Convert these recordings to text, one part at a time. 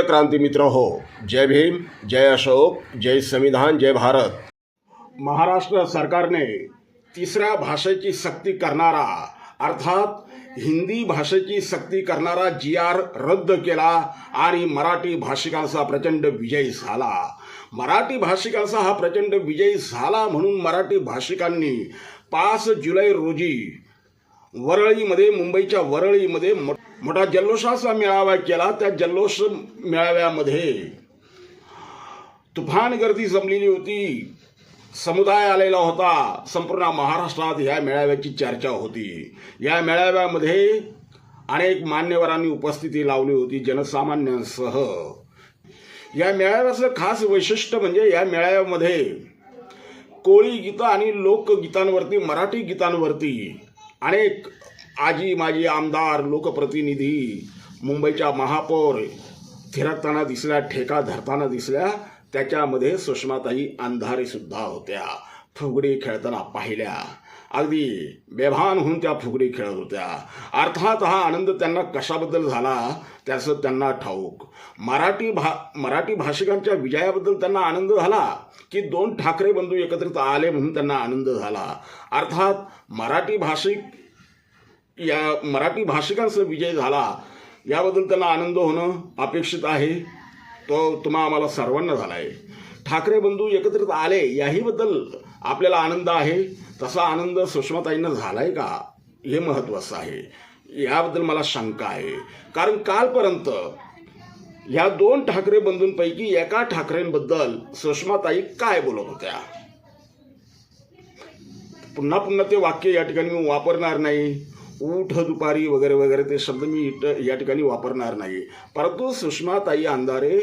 प्रिय क्रांती मित्र हो जय भीम जय अशोक जय संविधान जय भारत. महाराष्ट्र सरकारने तिसऱ्या भाषेची सक्ती करणारा अर्थात हिंदी भाषेची सक्ती करणारा जी आर रद्द केला आणि मराठी भाषिकांचा प्रचंड विजय झाला. मराठी भाषिकांचा हा प्रचंड विजय झाला म्हणून मराठी भाषिकांनी पाच जुलै रोजी वरळीमध्ये मुंबईच्या वरळीमध्ये मो- मोठा जल्लोषाचा मेळावा केला त्या जल्लोष मेळाव्यामध्ये तुफान गर्दी जमलेली होती. समुदाय आलेला होता. संपूर्ण महाराष्ट्रात या मेळाव्याची चर्चा होती. या मेळाव्यामध्ये अनेक मान्यवरांनी उपस्थिती लावली होती. जनसामान्यांसह या मेळाव्याचं खास वैशिष्ट्य म्हणजे या मेळाव्यामध्ये कोळी गीतं आणि लोकगीतांवरती मराठी गीतांवरती अनेक आजी माजी आमदार लोकप्रतिनिधी मुंबईच्या महापौर थिरकताना दिसल्या ठेका धरताना दिसल्या त्याच्यामध्ये सुषमाताई अंधारीसुद्धा होत्या. फुगडी खेळताना पाहिल्या. अगदी बेभान होऊन त्या फुगडी खेळत होत्या. अर्थात हा आनंद त्यांना कशाबद्दल झाला त्याचं त्यांना ठाऊक. मराठी भा मराठी भाषिकांच्या विजयाबद्दल त्यांना आनंद झाला की दोन ठाकरे बंधू एकत्रित आले म्हणून त्यांना आनंद झाला. अर्थात मराठी भाषिक या मराठी भाषिकांचा विजय झाला याबद्दल त्यांना आनंद होणं अपेक्षित आहे. तो तुम्हा आम्हाला सर्वांना झाला आहे ठाकरे बंधू एकत्रित आले याहीबद्दल आपल्याला आनंद आहे. तसा आनंद सुषमाताईंना झाला आहे का? हे महत्त्वाचं आहे. याबद्दल मला शंका आहे. कारण कालपर्यंत ह्या दोन ठाकरे बंधूंपैकी एका ठाकरेंबद्दल सुषमाताई काय बोलत होत्या? पुन्हा पुन्हा ते वाक्य या ठिकाणी मी वापरणार नाही. उठ दुपारी वगैरे वगैरे ते शब्द मी इट- या ठिकाणी वापरणार नाही. परंतु सुषमाताई अंधारे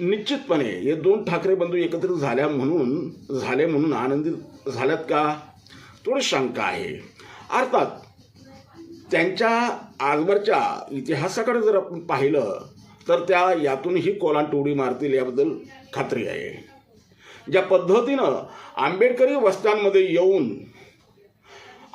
निश्चितपणे हे दोन ठाकरे बंधू एकत्रित झाल्या म्हणून झाले म्हणून आनंदित झाल्यात का? थोडी शंका आहे. अर्थात त्यांच्या आजवरच्या इतिहासाकडे जर आपण पाहिलं तर त्या यातूनही कोलांटोडी मारतील याबद्दल खात्री आहे. ज्या पद्धतीनं आंबेडकरी वस्त्यांमध्ये येऊन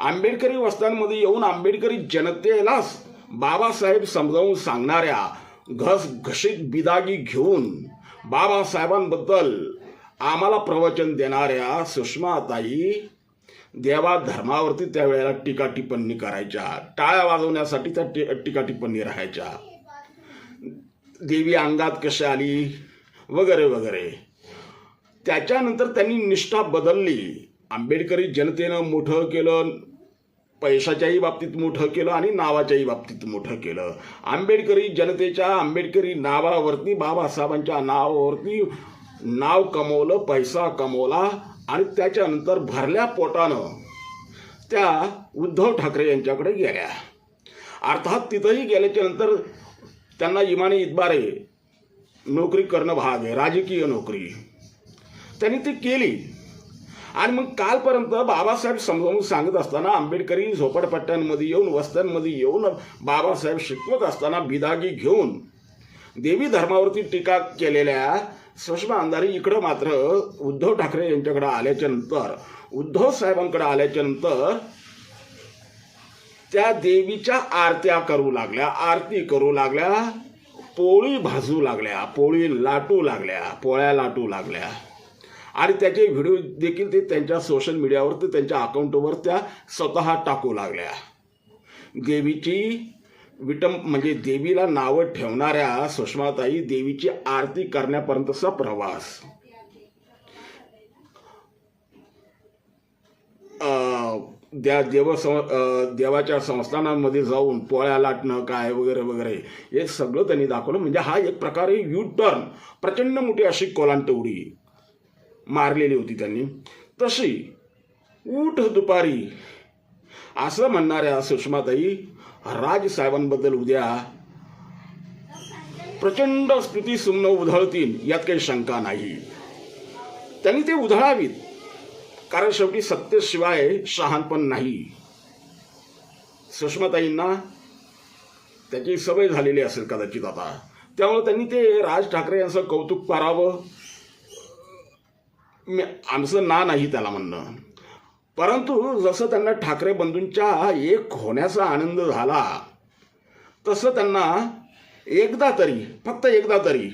आंबेडकरी वस्त्यांमध्ये येऊन आंबेडकरी जनतेलाच बाबासाहेब समजावून सांगणाऱ्या घस घशीत बिदागी घेऊन बाबासाहेबांबद्दल आम्हाला प्रवचन देणाऱ्या सुषमाताई देवा धर्मावरती त्यावेळेला टीका टिप्पणी करायच्या. टाळ्या वाजवण्यासाठी त्या टी टीका टिप्पणी राहायच्या. देवी अंगात कशी आली? वगैरे वगैरे. त्याच्यानंतर त्यांनी निष्ठा बदलली. आंबेडकरी जनतेनं मोठं केलं. पैशाच्याही बाबतीत मोठं केलं आणि नावाच्याही बाबतीत मोठं केलं. आंबेडकरी जनतेच्या आंबेडकरी नावावरती बाबासाहेबांच्या नावावरती नाव कमवलं पैसा कमवला आणि त्याच्यानंतर भरल्या पोटानं त्या उद्धव ठाकरे यांच्याकडे गेल्या. अर्थात तिथंही गेल्याच्यानंतर त्यांना इमाने इतबारे नोकरी करणं भाग आहे राजकीय नोकरी. त्यांनी ती केली. आणि मग कालपर्यंत बाबासाहेब समजावून सांगत असताना आंबेडकरी झोपडपट्ट्यांमध्ये येऊन वस्त्यांमध्ये येऊन बाबासाहेब शिकवत असताना बिदागी घेऊन देवी धर्मावरती टीका केलेल्या सुषमा अंधारी इकडं मात्र उद्धव ठाकरे यांच्याकडे आल्याच्यानंतर उद्धव साहेबांकडे आल्याच्यानंतर त्या देवीच्या आरत्या करू लागल्या आरती करू लागल्या पोळी भाजू लागल्या पोळी लाटू लागल्या पोळ्या लाटू लागल्या. आणि त्याचे व्हिडिओ देखील ते त्यांच्या सोशल मीडियावरती त्यांच्या अकाउंटवर त्या स्वतः टाकू लागल्या. देवीची विटम म्हणजे देवीला नावं ठेवणाऱ्या सुषमाताई देवीची आरती करण्यापर्यंतचा प्रवास. त्या देव सं देवाच्या संस्थानांमध्ये जाऊन पोळ्या लाटणं काय वगैरे वगैरे हे सगळं त्यांनी दाखवलं. म्हणजे हा एक प्रकारे यू टर्न प्रचंड मोठी अशी कोलांटवडी मारलेली होती त्यांनी. तशी उठ दुपारी असं म्हणणाऱ्या सुषमाताई राजसाहेबांबद्दल उद्या प्रचंड स्तुती सुमनं उधळतील यात काही शंका नाही. त्यांनी ते उधळावीत. कारण शेवटी सत्तेशिवाय शहाणपण नाही. सुषमाताईंना त्याची सवय झालेली असेल कदाचित आता. त्यामुळे त्यांनी ते राज ठाकरे यांचं कौतुक करावं मी आमचं ना नाही त्याला म्हणणं. परंतु जसं त्यांना ठाकरे बंधूंच्या एक होण्याचा आनंद झाला तसं त्यांना एकदा तरी फक्त एकदा तरी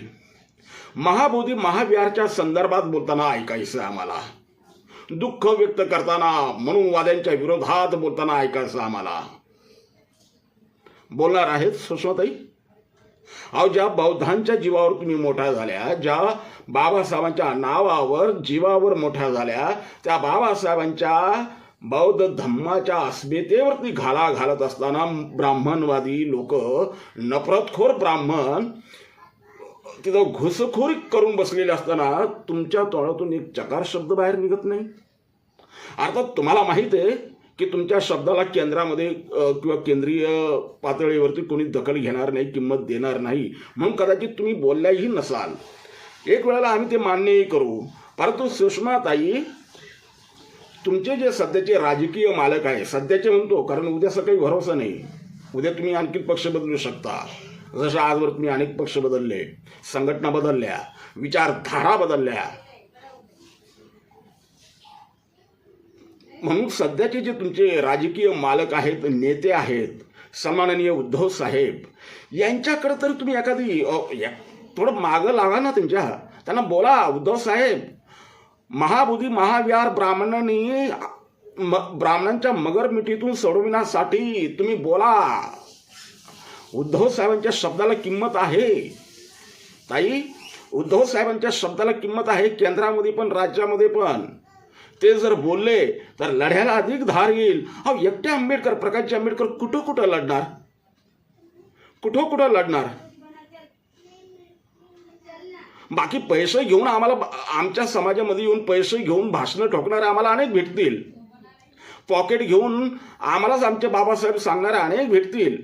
महाबोधी महाविहारच्या संदर्भात बोलताना ऐकायचं आम्हाला. दुःख व्यक्त करताना मनुवाद्यांच्या विरोधात बोलताना ऐकायचं आम्हाला. बोलणार आहेत सुषमाताई? अहो ज्या बौद्धांच्या जीवावर तुम्ही मोठ्या झाल्या ज्या बाबासाहेबांच्या नावावर जीवावर मोठ्या झाल्या त्या बाबासाहेबांच्या बौद्ध धम्माच्या अस्मितेवरती घाला घालत असताना ब्राह्मणवादी लोक नफरतखोर ब्राह्मण तिथं घुसखोरी करून बसलेले असताना तुमच्या तोंडातून एक चकार शब्द बाहेर निघत नाही. अर्थात तुम्हाला माहीत आहे की तुमच्या शब्दाला केंद्रामध्ये किंवा केंद्रीय पातळीवरती कोणी दखल घेणार नाही किंमत देणार नाही म्हणून कदाचित तुम्ही बोलल्याही नसाल. एक वेळेला आम्ही ते मान्यही करू. परंतु सुषमाताई तुमचे जे सध्याचे राजकीय मालक आहे सध्याचे म्हणतो कारण उद्या काही भरोसा नाही. उद्या तुम्ही आणखी पक्ष बदलू शकता. जसं आजवर तुम्ही अनेक पक्ष बदलले संघटना बदलल्या विचारधारा बदलल्या म्हणून सध्याचे जे तुमचे राजकीय मालक आहेत नेते आहेत सन्माननीय उद्धव साहेब यांच्याकडे तर तुम्ही एखादी या- थोडं मागं लावा ना त्यांच्या. त्यांना बोला उद्धव साहेब महाबोधी महाविहार ब्राह्मणांनी म ब्राह्मणांच्या मगर मिठीतून सोडविण्यासाठी तुम्ही बोला. उद्धव साहेबांच्या शब्दाला किंमत आहे. ताई उद्धव साहेबांच्या शब्दाला किंमत आहे केंद्रामध्ये पण राज्यामध्ये पण. ते जर बोलले तर लढ्याला अधिक धार येईल. अहो एकटे आंबेडकर प्रकाशजी आंबेडकर कुठं कुठं लढणार? कुठं कुठं लढणार? बाकी पैसे घेऊन आम्हाला आमच्या समाजामध्ये येऊन पैसे घेऊन भाषणं ठोकणारे आम्हाला अनेक भेटतील. पॉकेट घेऊन आम्हालाच आमचे बाबासाहेब सांगणारे अनेक भेटतील.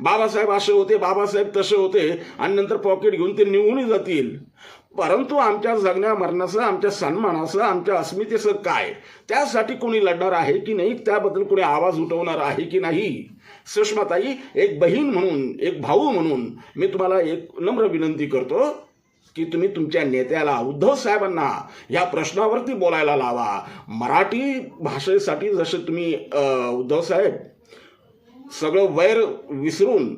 बाबासाहेब असे होते बाबासाहेब तसे होते आणि नंतर पॉकेट घेऊन ते निघूनही जातील. परंतु आमच्या जगण्या मरणाचं आमच्या सन्मानाचं आमच्या अस्मितेचं काय? त्यासाठी कोणी लढणार आहे की नाही? त्याबद्दल कोणी आवाज उठवणार आहे की नाही? सुषमाताई एक बहीण म्हणून एक भाऊ म्हणून मी तुम्हाला एक नम्र विनंती करतो की तुम्ही तुमच्या नेत्याला उद्धव साहेबांना या प्रश्नावरती बोलायला लावा. मराठी भाषेसाठी जसे तुम्ही उद्धव साहेब सगळं वैर विसरून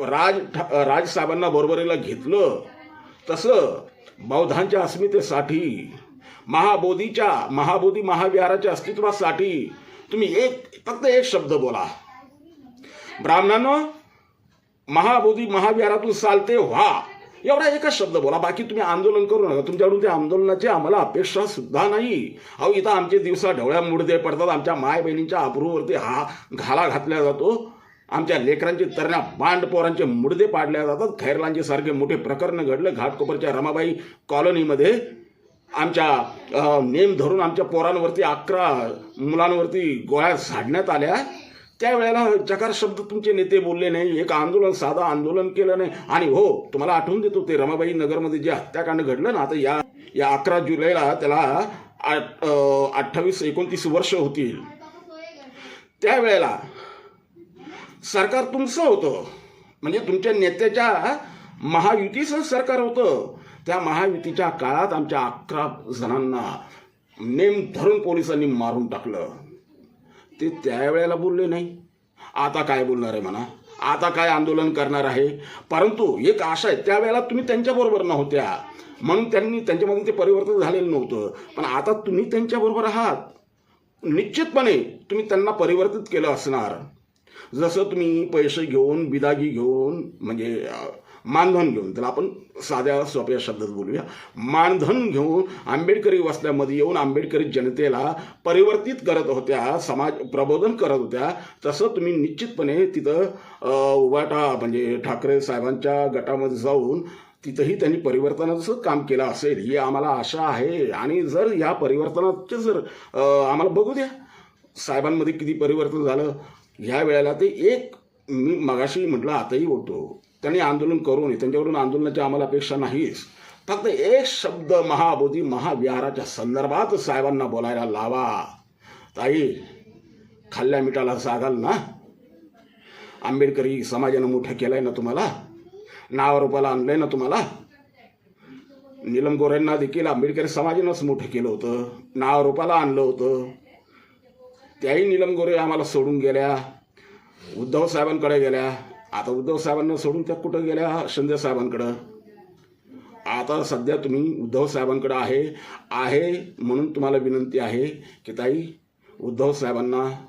राज ठा- राजसाहेबांना बरोबरीला घेतलं तसं बौद्धांच्या अस्मितेसाठी महाबोधीच्या महाबोधी महाविहाराच्या अस्तित्वासाठी तुम्ही एक फक्त एक शब्द बोला. ब्राह्मणांनो महाबोधी महाविहारातून चालते व्हा. एवढा एकच शब्द बोला बाकी तुम्ही आंदोलन करू नका. तुमच्याकडून त्या आंदोलनाची आम्हाला अपेक्षा सुद्धा नाही. अहो इथं आमचे दिवसा ढवळ्या मुडदे पडतात आमच्या माय बहिणींच्या अप्रूवरती हा घाला घातला जातो. आमच्या लेकरांचे तरण्या बांड पोरांचे मुडदे पाडल्या जातात. खैरलांचे सारखे मोठे प्रकरण घडले. घाटकोपरच्या रमाबाई कॉलनीमध्ये आमच्या नेम धरून आमच्या पोरांवरती अकरा मुलांवरती गोळ्या झाडण्यात आल्या. त्यावेळेला चकार शब्द तुमचे नेते बोलले नाही. एक आंदोलन साधं आंदोलन केलं नाही. आणि हो तुम्हाला आठवून देतो ते रमाबाई नगरमध्ये जे हत्याकांड घडलं ना आता या या अकरा जुलैला त्याला आठ अठ्ठावीस एकोणतीस वर्ष होतील. त्यावेळेला सरकार तुमचं होतं. म्हणजे तुमच्या नेत्याच्या महायुतीचं सरकार होतं. त्या महायुतीच्या काळात आमच्या अकरा जणांना नेम धरून पोलिसांनी मारून टाकलं. ते त्यावेळेला बोलले नाही. आता काय बोलणार आहे म्हणा. आता काय आंदोलन करणार आहे. परंतु एक आशा आहे त्यावेळेला तुम्ही त्यांच्याबरोबर नव्हत्या. म्हणून त्यांनी त्यांच्यामध्ये ते परिवर्तन झालेलं नव्हतं. पण आता तुम्ही त्यांच्याबरोबर आहात. निश्चितपणे तुम्ही त्यांना परिवर्तित केलं असणार. जसं तुम्ही पैसे घेऊन बिदागी घेऊन म्हणजे मानधन घेऊन त्याला आपण साध्या सोप्या शब्दात बोलूया. मानधन घेऊन आंबेडकरी वस्त्यामध्ये येऊन आंबेडकरी जनतेला परिवर्तित करत होत्या समाज प्रबोधन करत होत्या तसं तुम्ही निश्चितपणे तिथं उभाटा म्हणजे ठाकरे साहेबांच्या गटामध्ये जाऊन तिथंही त्यांनी परिवर्तनाचं काम केलं असेल ही आम्हाला आशा आहे. आणि जर या परिवर्तनाचे जर आम्हाला बघू द्या साहेबांमध्ये किती परिवर्तन झालं ह्या वेळेला ते एक मी मगाशी म्हटलं आताही होतो त्यांनी आंदोलन करू नये त्यांच्याकडून आंदोलनाची आम्हाला अपेक्षा नाहीच. फक्त एक शब्द महाबोधी महाविहाराच्या संदर्भात साहेबांना बोलायला लावा. ताई खाल्ल्या मिठाला सागाल ना. आंबेडकरी समाजानं मोठं केलंय ना तुम्हाला? नावारूपाला आणलंय ना तुम्हाला? नीलम गोऱ्यांना देखील आंबेडकरी समाजानंच मोठं केलं होतं. नावारूपाला आणलं होतं. त्याही नीलम गोरे आम्हाला सोडून गेल्या. उद्धव साहेबांकडे गेल्या. आता उद्धव साहेबांना सोडून त्या कुठं गेल्या? शिंदे साहेबांकडं. आता सध्या तुम्ही उद्धव साहेबांकडं आहे. आहे म्हणून तुम्हाला विनंती आहे की ताई उद्धव साहेबांना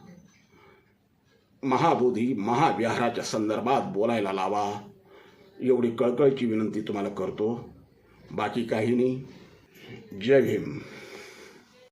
महाबोधी महाविहाराच्या संदर्भात बोलायला लावा. एवढी कळकळीची विनंती तुम्हाला करतो. बाकी काही नाही. जय भीम.